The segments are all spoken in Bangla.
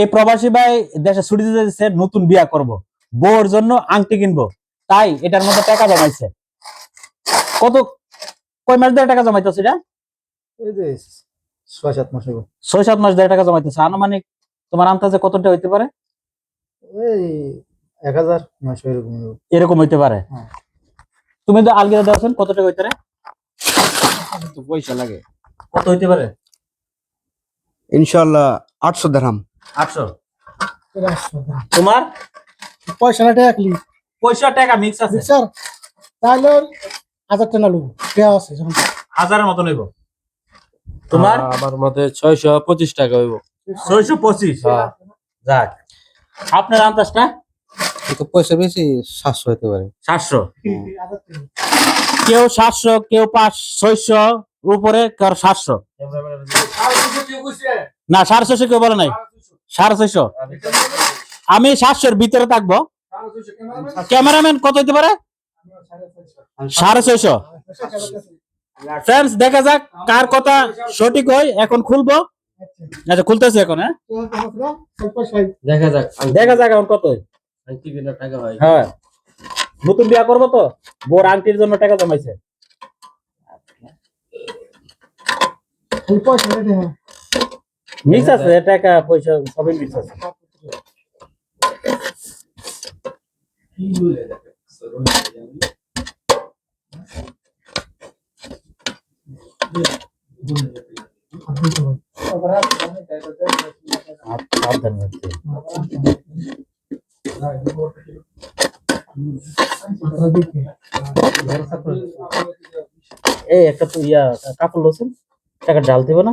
এই প্রবাসী ভাই দেশে ছুটিতে যাচ্ছে নতুন বিয়া করব। বউর জন্য আংটি কিনবো। তাই এটার মধ্যে টাকা জমাইছে। কত কয় মাস ধরে টাকা জমাইতেছে এটা? এই যে ছয় সাত মাস ছয় সাত মাস ধরে টাকা জমাইতেছে। আনুমানিক তোমার আন্দাজে কতটা হইতে পারে? এই এক হাজার নয়শো এরকম এরকম হইতে পারে। হ্যাঁ। তুমি তো আলগিরা দেওয়াছেন কত টাকা হইতে পারে? পয়সা লাগে। কত হইতে পারে? ইনশাল্লাহ আটশো দেড়হাম আটশো। তোমার? পয়সাটা টাকলি পয়সা টাকা মিক্স আছে। স্যার তাহলে হাজার টাকা নেব দেওয়া আছে হাজারের মতো নেব তোমার? আমার মতে ছয়শো পঁচিশ টাকা হইব ছয়শো পঁচিশ? যাক। আপনার আন্দাজটা? একটু পয়সা বেশি সাতশো হতে পারে। সাতশো। কেউ সাতশো কেউ পাঁচ ছয়শো উপরে কার সাতশো। না সাড়ে ছয়শো কেউ বলে নাই। সাড়ে ছয়শো। আমি সাতশোর ভিতরে থাকব। ক্যামেরাম্যান কত হইতে পারে? সাড়ে ছয়শো। ফ্রেন্ডস দেখা যাক কার কথা সঠিক হয়। এখন খুলবো। আচ্ছা খুলতেছি এখন হ্যাঁ? দেখা যাক। দেখা যাক এখন কত হয়। হয় হ্যাঁ। নতুন বিয়া করব তো? বোর আংটির জন্য টাকা জমাইছে। মিক্স আছে, টাকা, পয়সা, সবই মিক্স আছে। এই একটা তো ইয়া, কাপড় লোছেন টাকা ডাল দিব না।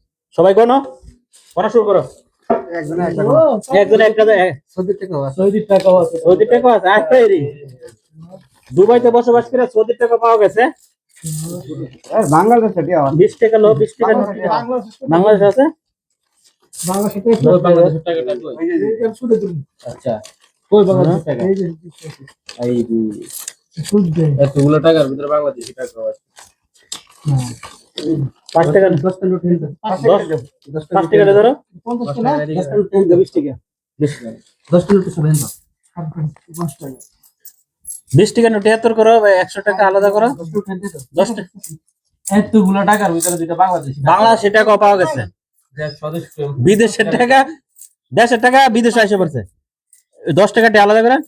সবাই কোনো? পড়া শুরু করো। একজন একটা দেয় সত্তর টাকা আছে। টাকা আছে সৌদি টাকা আছে এরি দুবাইতে বসবাস করে সৌদি টাকা পাওয়া গেছে। বাংলাদেশ থেকে বিশ টাকা লো বিশ টাকা বাংলাদেশ আছে? আচ্ছা কই টাকা? এই যে এই যে সুদ দেয় এতগুলো টাকার ভিতরে বাংলাদেশি টাকা আছে। পাঁচ টাকা দশ টাকা দশ? টাকা ধরো। পঞ্চাশ টাকা দশ টাকা বিশ টাকা। দশ টাকা নোট সব টাকা বিশ টাকা নোট তিয়াত্তর করো বা একশো টাকা আলাদা করো। দশ টাকা এতগুলো টাকার ভিতরে দুইটা বাংলাদেশি বাংলাদেশি টাকা পাওয়া গেছে। বিদেশের টাকা দেশের টাকা বিদেশে এসে পড়ছে। দশ টাকাটি আলাদা করেন।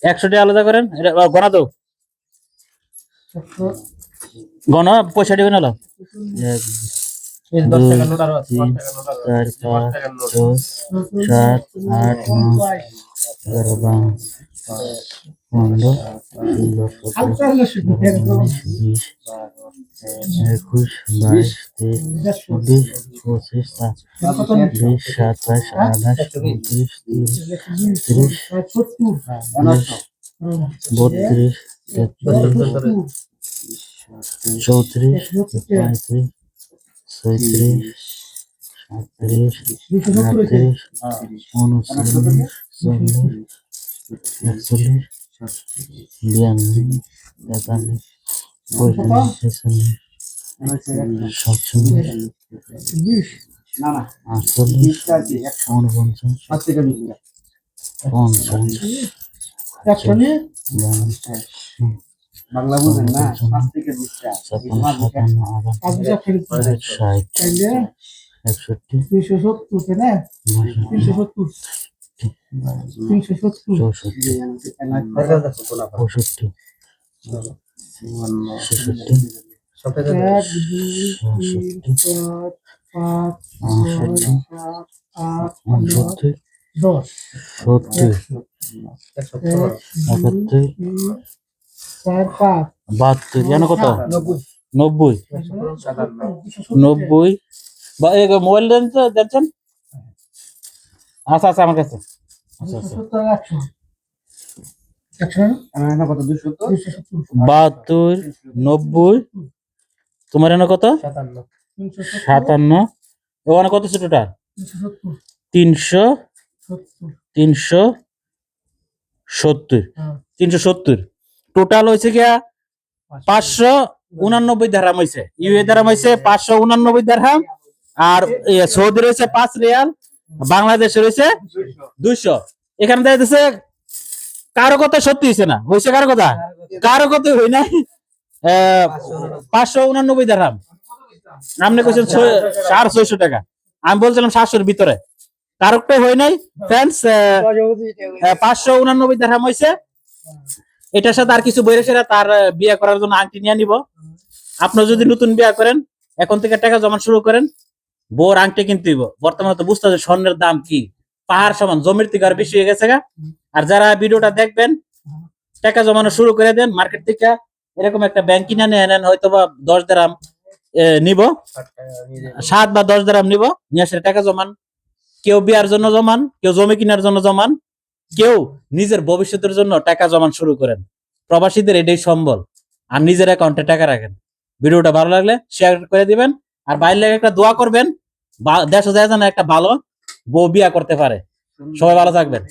একশো টাকা আলাদা করেন। এটা গণা দাও গণ পয়সা এক তিন, নোট চার পাঁচ ছয় সাত আট নয় এগারো বারো পনেরো ষোলো বিশ একুশ বাইশ তেইশ চব্বিশ পঁচিশ ছাব্বিশ সাতাশ আঠাশ উনত্রিশ তিরিশ তিরিশ বত্রিশ তেত্রিশ চৌত্রিশ পঁয়ত্রিশ ছয়ত্রিশ সাতত্রিশ আটত্রিশ উনচল্লিশ চল্লিশ একচল্লিশ বিয়াল্লিশ তেতাল্লিশ পঁয়তাল্লিশ ছেচল্লিশ সাতচল্লিশ আটচল্লিশ উনপঞ্চাশ পঞ্চাশ একশো বাংলা বুঝেন না? পাঁচ থেকে বিশ টাকা ছাপ্পান্ন সাতান্ন পাঁচ আটান্ন টাকা ফেরত একষট্টি তিনশো সত্তর না? তিনশো সত্তর। তিনশো সত্তর। চৌষট্টি পঁয়ষট্টি ছেষট্টি এক দুই তিন চার পাঁচ ছয় সাত আট নয় দশ। সত্তর একাত্তর দুই চার পাঁচ বাহাত্তর জানো কত? নব্বই। নব্বই। নব্বই? বা এই মোবাইল দেন তো দেখছেন? আচ্ছা আচ্ছা আমার কাছে। আচ্ছা আচ্ছা। বাহাত্তর নব্বই। তোমার এনে কত? সাতান্ন। ওখানে কত ছিল টোটাল তিনশো তিনশো। সত্তর। তিনশো সত্তর। হ্যাঁ। তিনশো সত্তর। টোটাল হয়েছে গিয়া পাঁচশো উনানব্বই দারাম হয়েছে ইউএ দারাম হয়েছে পাঁচশো উনানব্বই দারহাম আর সৌদি রয়েছে পাঁচ রিয়াল বাংলাদেশে রয়েছে দুইশো। এখানে দেখা যাচ্ছে কারও কথা সত্যি হয়েছে না? হয়েছে কারও কথা? কারও কথা হই নাই। পাঁচশো উনানব্বই দারহাম আপনি কইছেন সাড়ে ছয়শো টাকা। আমি বলছিলাম সাতশোর ভিতরে। কারকটাই হয় নাই। ফ্রেন্ডস পাঁচশো উনানব্বই দারহাম হয়েছে এটার সাথে আর কিছু বইরে সেরা তার বিয়ে করার জন্য আংটি নিয়ে নিব। আপনার যদি নতুন বিয়ে করেন, এখন থেকে টাকা জমা শুরু করেন বোর আংটি কিনতে দিব বর্তমানে তো বুঝতে স্বর্ণের দাম কি। পাহাড় সমান, জমির থেকে আর বেশি হয়ে গেছে গা। আর যারা ভিডিওটা দেখবেন, টাকা জমানো শুরু করে দেন, মার্কেট থেকে এরকম একটা ব্যাংক কিনে নিয়ে নেন হয়তো বা দশ দেরাম নিব। সাত বা দশ দেরাম নিব, নিয়ে টাকা জমান। কেউ বিয়ার জন্য জমান, কেউ জমি কেনার জন্য জমান। কেউ নিজের ভবিষ্যতের জন্য টাকা জমান শুরু করেন। প্রবাসীদের এটাই সম্বল। আর নিজের অ্যাকাউন্টে টাকা রাখেন। ভিডিওটা ভালো লাগলে শেয়ার করে দিবেন। আর বাইরে লাগে একটা দোয়া করবেন। দেশে যায় যেন একটা ভালো বউ বিয়া করতে পারে। সবাই ভালো থাকবেন।